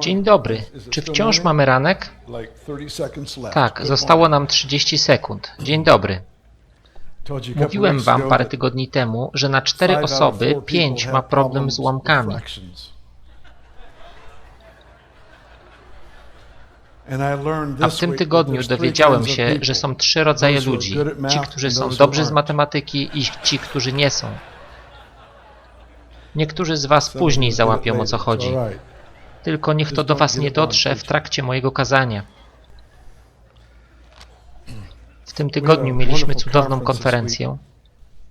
Dzień dobry. Czy wciąż mamy ranek? Like 30 seconds left. Tak, zostało nam 30 sekund. Dzień dobry. Mówiłem wam parę tygodni temu, że na cztery osoby pięć ma problem z łamkami. A w tym tygodniu dowiedziałem się, że są trzy rodzaje ludzi. Ci, którzy są dobrzy z matematyki i ci, którzy nie są. Niektórzy z was później załapią o co chodzi. Tylko niech to do was nie dotrze w trakcie mojego kazania. W tym tygodniu mieliśmy cudowną konferencję.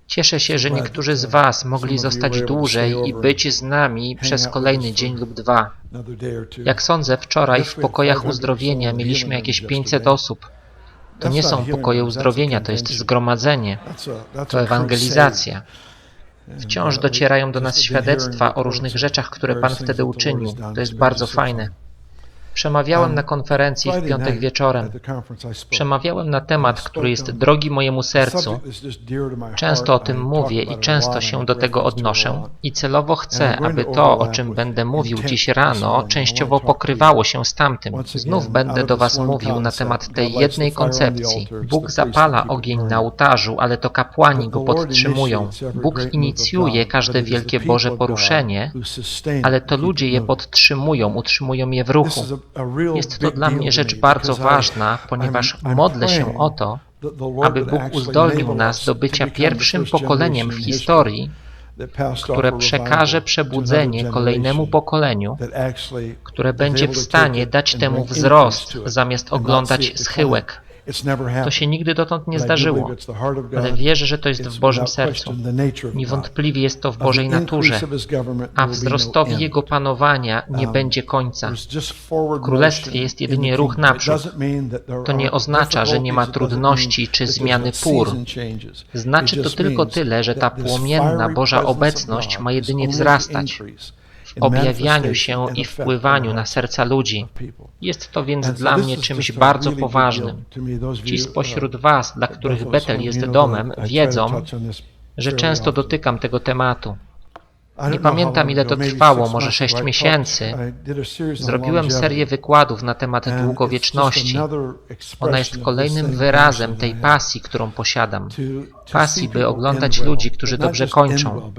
Cieszę się, że niektórzy z Was mogli zostać dłużej i być z nami przez kolejny dzień lub dwa. Jak sądzę, wczoraj w pokojach uzdrowienia mieliśmy jakieś 500 osób. To nie są pokoje uzdrowienia, to jest zgromadzenie, to ewangelizacja. Wciąż uh, docierają do nas świadectwa o różnych rzeczach, które Pan wtedy uczynił. To jest bardzo fajne. Przemawiałem na konferencji w piątek wieczorem. Przemawiałem na temat, który jest drogi mojemu sercu. Często o tym mówię i często się do tego odnoszę i celowo chcę, aby to o czym będę mówił dziś rano. I częściowo pokrywało się z tamtym. Znów będę do Was mówił na temat tej jednej koncepcji. Bóg zapala ogień na ołtarzu, ale to kapłani go podtrzymują. Bóg inicjuje każde wielkie Boże poruszenie, ale to ludzie je podtrzymują, utrzymują je w ruchu. Jest to dla mnie rzecz bardzo ważna, ponieważ modlę się o to, aby Bóg uzdolnił nas do bycia pierwszym pokoleniem w historii, które przekaże przebudzenie kolejnemu pokoleniu, które będzie w stanie dać temu wzrost, zamiast oglądać schyłek. To się nigdy dotąd nie zdarzyło, ale wierzę, że to jest w Bożym sercu. Niewątpliwie jest to w Bożej naturze, a no wzrostowi. Jego panowania nie Um, będzie końca. W królestwie jest jedynie ruch naprzód. To nie oznacza, że nie ma trudności czy zmiany pór. Znaczy to tylko tyle, że ta płomienna Boża obecność ma jedynie wzrastać objawianiu się i wpływaniu na serca ludzi. Jest to więc dla mnie czymś bardzo poważnym. Ci spośród uh, Was, dla których Betel jest domem, wiedzą, że często dotykam tego tematu. Nie pamiętam ile to trwało, może months sześć ago, I miesięcy. Zrobiłem serię wykładów na temat długowieczności. Ona jest kolejnym wyrazem tej pasji, którą posiadam. Pasji, by oglądać ludzi, którzy dobrze kończą.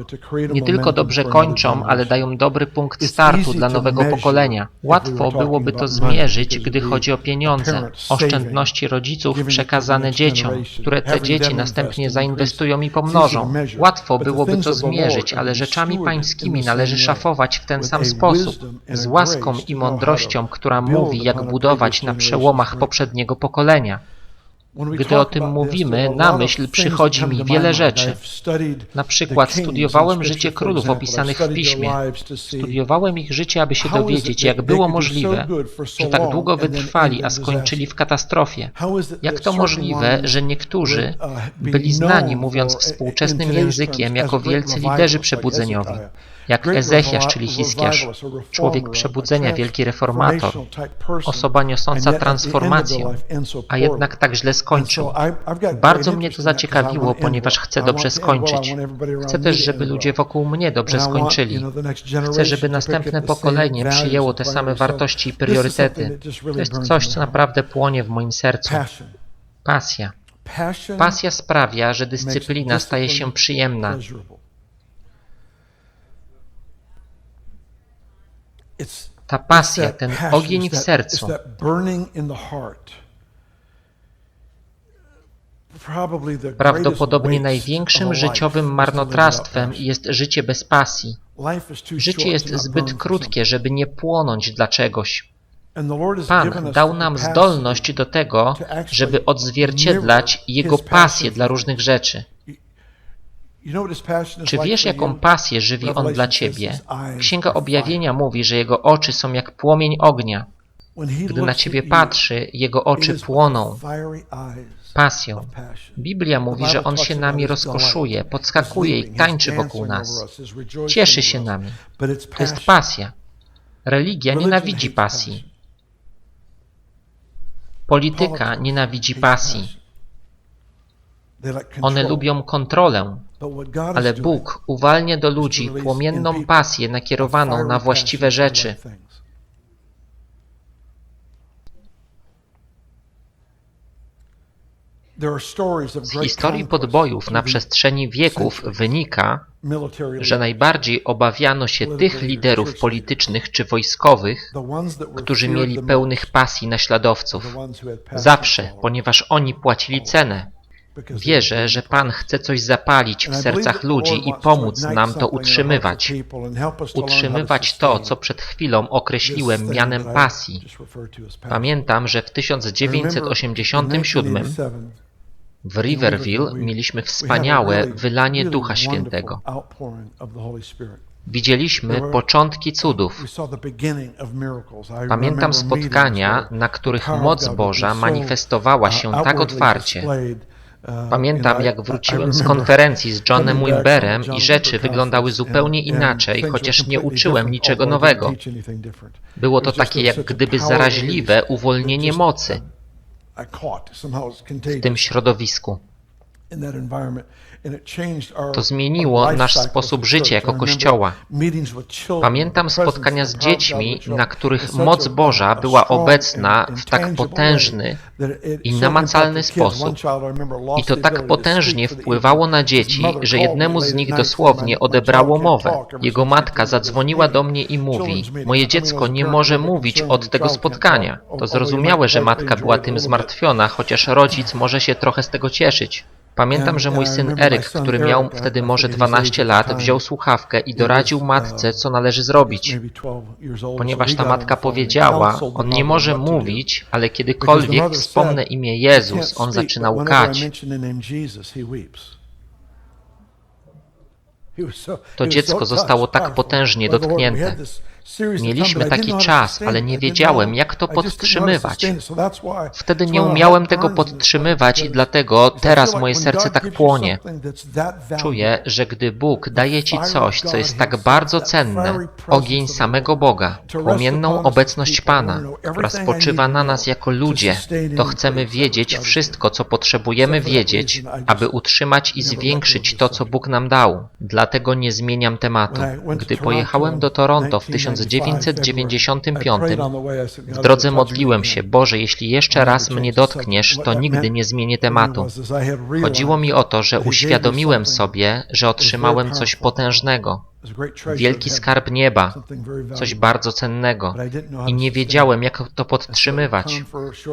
Nie tylko dobrze kończą, ale dają dobry punkt startu dla nowego pokolenia. Łatwo byłoby to zmierzyć, gdy chodzi o pieniądze, oszczędności rodziców przekazane dzieciom, które te dzieci następnie zainwestują i pomnożą. Łatwo byłoby to zmierzyć, ale rzeczami pańskimi należy szafować w ten sam sposób, z łaską i mądrością, która mówi, jak budować na przełomach poprzedniego pokolenia. Gdy o tym mówimy, na myśl przychodzi mi wiele rzeczy. Na przykład studiowałem życie królów opisanych w piśmie. Studiowałem ich życie, aby się dowiedzieć, jak było możliwe, że tak długo wytrwali, a skończyli w katastrofie. Jak to możliwe, że niektórzy uh, byli znani, mówiąc for, współczesnym językiem, jako wielcy liderzy przebudzeniowi, jak revi- czyli reformer, człowiek przebudzenia, wielki reformator, osoba niosąca transformację, a jednak tak źle skończył. Bardzo mnie to zaciekawiło, ponieważ chcę dobrze skończyć. Chcę też, żeby ludzie wokół mnie dobrze skończyli. Chcę, żeby następne pokolenie przyjęło te same wartości i priorytety. To jest coś, co naprawdę płonie w moim sercu. Pasja. Pasja sprawia, że dyscyplina staje się przyjemna. Ta pasja, ten ogień w sercu, prawdopodobnie największym życiowym marnotrawstwem jest życie bez pasji. Życie jest zbyt krótkie, żeby nie płonąć dla czegoś. Pan dał nam zdolność do tego, żeby odzwierciedlać Jego pasję dla różnych rzeczy. Czy wiesz, jaką pasję żywi On dla Ciebie? Księga Objawienia mówi, że Jego oczy są jak płomień ognia. Gdy na Ciebie patrzy, Jego oczy płoną pasją. Biblia mówi, że On się nami rozkoszuje, podskakuje i tańczy wokół nas. Cieszy się nami. To jest pasja. Religia nienawidzi pasji. Polityka nienawidzi pasji. One lubią kontrolę, ale Bóg uwalnia do ludzi płomienną pasję nakierowaną na właściwe rzeczy. Z historii podbojów na przestrzeni wieków wynika, że najbardziej obawiano się tych liderów politycznych czy wojskowych, którzy mieli pełnych pasji naśladowców. Zawsze, ponieważ oni płacili cenę. Wierzę, że Pan chce coś zapalić w sercach ludzi i pomóc nam to utrzymywać. Utrzymywać to, co przed chwilą określiłem mianem pasji. Pamiętam, że w 1987 w Riverville mieliśmy wspaniałe wylanie Ducha Świętego. Widzieliśmy początki cudów. Pamiętam spotkania, na których moc Boża manifestowała się tak otwarcie. Pamiętam, jak wróciłem z konferencji z Johnem Wimberem i rzeczy wyglądały zupełnie inaczej, chociaż nie uczyłem niczego nowego. Było to takie jak gdyby zaraźliwe uwolnienie mocy w tym środowisku. To zmieniło nasz sposób życia jako Kościoła. Pamiętam spotkania z dziećmi, na których moc Boża była obecna w tak potężny i namacalny sposób. I to tak potężnie wpływało na dzieci, że jednemu z nich dosłownie odebrało mowę. Jego matka zadzwoniła do mnie i mówi: Moje dziecko nie może mówić od tego spotkania. To zrozumiałe, że matka była tym zmartwiona, chociaż rodzic może się trochę z tego cieszyć. Pamiętam, że mój syn Eryk, który miał wtedy może 12 lat, wziął słuchawkę i doradził matce, co należy zrobić. Ponieważ ta matka powiedziała, on nie może mówić, ale kiedykolwiek wspomnę imię Jezus, on zaczyna łkać. To dziecko zostało tak potężnie dotknięte. Mieliśmy taki czas, ale nie wiedziałem, jak to podtrzymywać. Wtedy nie umiałem tego podtrzymywać i dlatego teraz moje serce tak płonie. Czuję, że gdy Bóg daje Ci coś, co jest tak bardzo cenne, ogień samego Boga, płomienną obecność Pana, która spoczywa na nas jako ludzie, to chcemy wiedzieć wszystko, co potrzebujemy wiedzieć, aby utrzymać i zwiększyć to, co Bóg nam dał. Dlatego nie zmieniam tematu. Gdy pojechałem do Toronto w 1995, w drodze modliłem się, Boże, jeśli jeszcze raz mnie dotkniesz, to nigdy nie zmienię tematu. Chodziło mi o to, że uświadomiłem sobie, że otrzymałem coś potężnego, wielki skarb nieba, coś bardzo cennego i nie wiedziałem, jak to podtrzymywać.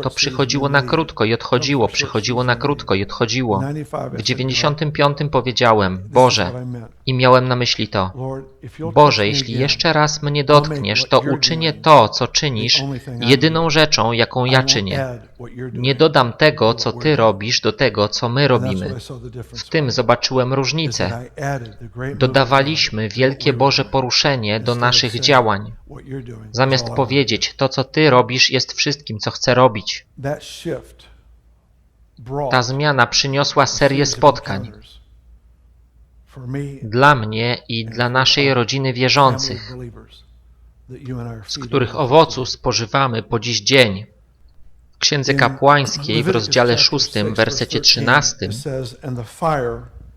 To przychodziło na krótko i odchodziło, przychodziło na krótko i odchodziło. W 95 powiedziałem, Boże, i miałem na myśli to. Boże, jeśli jeszcze raz mnie dotkniesz, to uczynię to, co czynisz, jedyną rzeczą, jaką ja czynię. Nie dodam tego, co Ty robisz, do tego, co my robimy. W tym zobaczyłem różnicę. Dodawaliśmy wielkie Boże poruszenie do naszych działań. Zamiast powiedzieć, to co Ty robisz jest wszystkim, co chcę robić. Ta zmiana przyniosła serię spotkań dla mnie i dla naszej rodziny wierzących, z których owocu spożywamy po dziś dzień. W Księdze Kapłańskiej w rozdziale 6, wersecie 13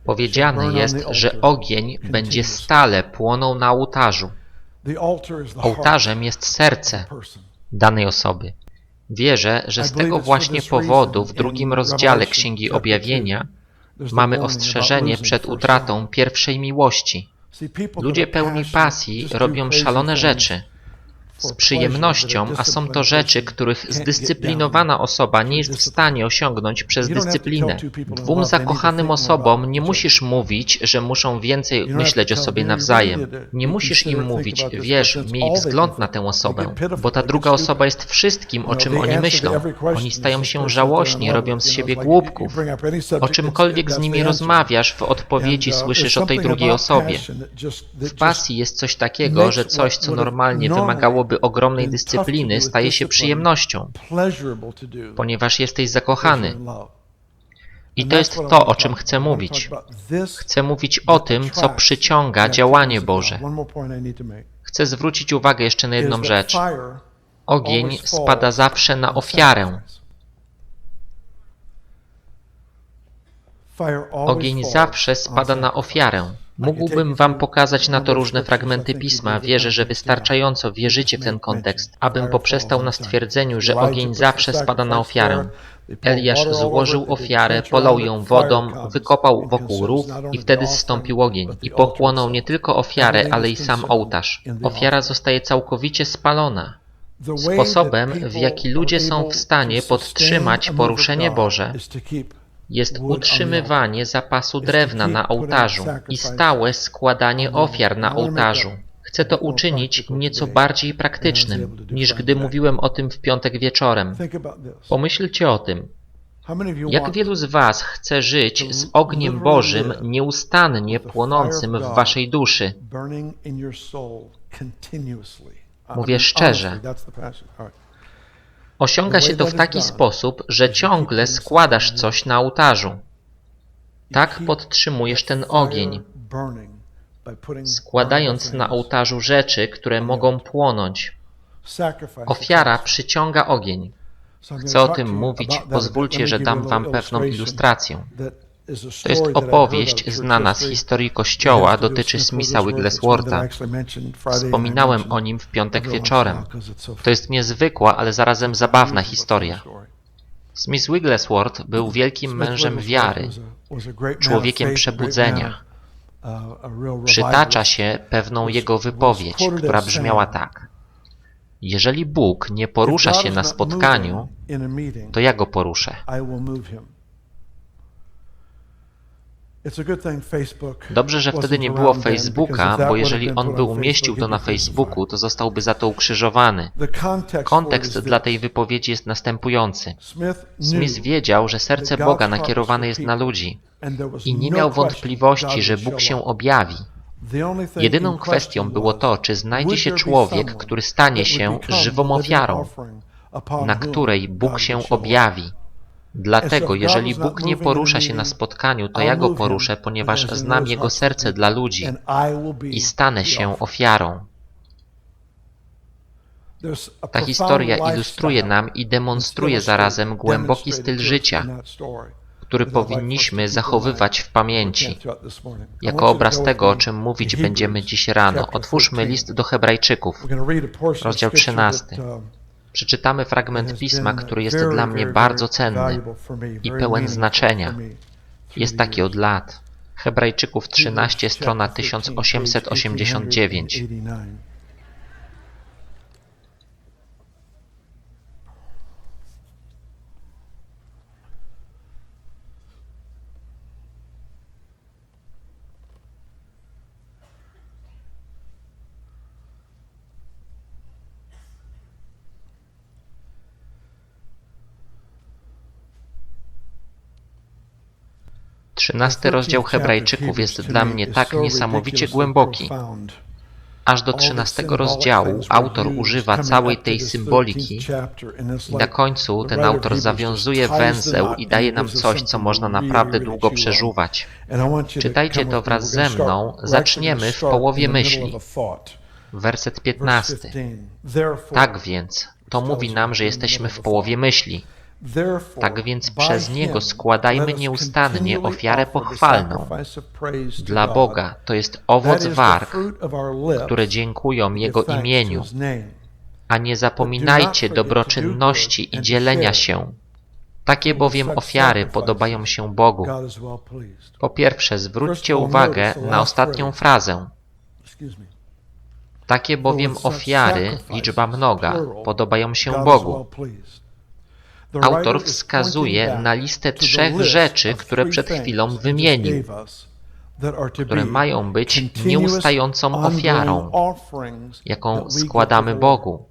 powiedziane jest, że ogień będzie stale płonął na ołtarzu. Ołtarzem jest serce danej osoby. Wierzę, że z tego właśnie powodu w drugim rozdziale Księgi Objawienia mamy ostrzeżenie przed utratą pierwszej miłości. Ludzie pełni pasji robią szalone rzeczy z przyjemnością, a są to rzeczy, których zdyscyplinowana osoba nie jest w stanie osiągnąć przez dyscyplinę. Dwóm zakochanym osobom nie musisz mówić, że muszą więcej myśleć o sobie nawzajem. Nie musisz im mówić, wiesz, miej wzgląd na tę osobę, bo ta druga osoba jest wszystkim, o czym oni myślą. Oni stają się żałośni, robią z siebie głupków. O czymkolwiek z nimi rozmawiasz, w odpowiedzi słyszysz o tej drugiej osobie. W pasji jest coś takiego, że coś, co normalnie ogromnej dyscypliny, staje się przyjemnością, ponieważ jesteś zakochany. I to jest to, o czym chcę mówić. Chcę mówić o tym, co przyciąga działanie Boże. Chcę zwrócić uwagę jeszcze na jedną rzecz. Ogień spada zawsze na ofiarę. Ogień zawsze spada na ofiarę. Mógłbym wam pokazać na to różne fragmenty pisma. Wierzę, że wystarczająco wierzycie w ten kontekst, abym poprzestał na stwierdzeniu, że ogień zawsze spada na ofiarę. Eliasz złożył ofiarę, polał ją wodą, wykopał wokół rów i wtedy zstąpił ogień i pochłonął nie tylko ofiarę, ale i sam ołtarz. Ofiara zostaje całkowicie spalona. Sposobem, w jaki ludzie są w stanie podtrzymać poruszenie Boże, jest utrzymywanie zapasu drewna na ołtarzu i stałe składanie ofiar na ołtarzu. Chcę to uczynić nieco bardziej praktycznym, niż gdy mówiłem o tym w piątek wieczorem. Pomyślcie o tym. Jak wielu z Was chce żyć z ogniem Bożym nieustannie płonącym w Waszej duszy? Mówię szczerze. Osiąga się to w taki sposób, że ciągle składasz coś na ołtarzu. Tak podtrzymujesz ten ogień, składając na ołtarzu rzeczy, które mogą płonąć. Ofiara przyciąga ogień. Chcę o tym mówić, pozwólcie, że dam wam pewną ilustrację. To jest opowieść znana z historii Kościoła, dotyczy Smitha Wiggleswortha. Wspominałem o nim w piątek wieczorem. To jest niezwykła, ale zarazem zabawna historia. Smith Wigglesworth był wielkim mężem wiary, człowiekiem przebudzenia. Przytacza się pewną jego wypowiedź, która brzmiała tak. Jeżeli Bóg nie porusza się na spotkaniu, to ja go poruszę. Dobrze, że wtedy nie było Facebooka, bo jeżeli on by umieścił to na Facebooku, to zostałby za to ukrzyżowany. Kontekst dla tej wypowiedzi jest następujący. Smith wiedział, że serce Boga nakierowane jest na ludzi i nie miał wątpliwości, że Bóg się objawi. Jedyną kwestią było to, czy znajdzie się człowiek, który stanie się żywą ofiarą, na której Bóg się objawi. Dlatego, jeżeli Bóg nie porusza się na spotkaniu, to ja go poruszę, ponieważ znam Jego serce dla ludzi i stanę się ofiarą. Ta historia ilustruje nam i demonstruje zarazem głęboki styl życia, który powinniśmy zachowywać w pamięci. Jako obraz tego, o czym mówić będziemy dziś rano, otwórzmy list do Hebrajczyków, rozdział 13. Przeczytamy fragment pisma, który jest dla mnie bardzo cenny i pełen znaczenia. Jest taki od lat. Hebrajczyków 13, strona 1889. Trzynasty rozdział Hebrajczyków jest dla mnie tak niesamowicie głęboki. Aż do trzynastego rozdziału autor używa całej tej symboliki i na końcu ten autor zawiązuje węzeł i daje nam coś, co można naprawdę długo przeżuwać. Czytajcie to wraz ze mną. Zaczniemy w połowie myśli. Werset 15. Tak więc, to mówi nam, że jesteśmy w połowie myśli. Tak więc przez Niego składajmy nieustannie ofiarę pochwalną dla Boga. To jest owoc warg, które dziękują Jego imieniu. A nie zapominajcie dobroczynności i dzielenia się. Takie bowiem ofiary podobają się Bogu. Po pierwsze, zwróćcie uwagę na ostatnią frazę. Takie bowiem ofiary, liczba mnoga, podobają się Bogu. Autor wskazuje na listę trzech rzeczy, które przed chwilą wymienił, które mają być nieustającą ofiarą, jaką składamy Bogu.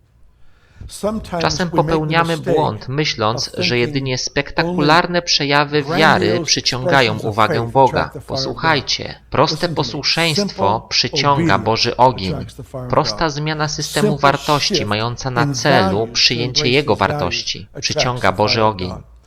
Czasem popełniamy błąd, myśląc, że jedynie spektakularne przejawy wiary przyciągają uwagę Boga. Posłuchajcie, proste posłuszeństwo przyciąga Boży ogień. Prosta zmiana systemu wartości, mająca na celu przyjęcie Jego wartości, przyciąga Boży ogień.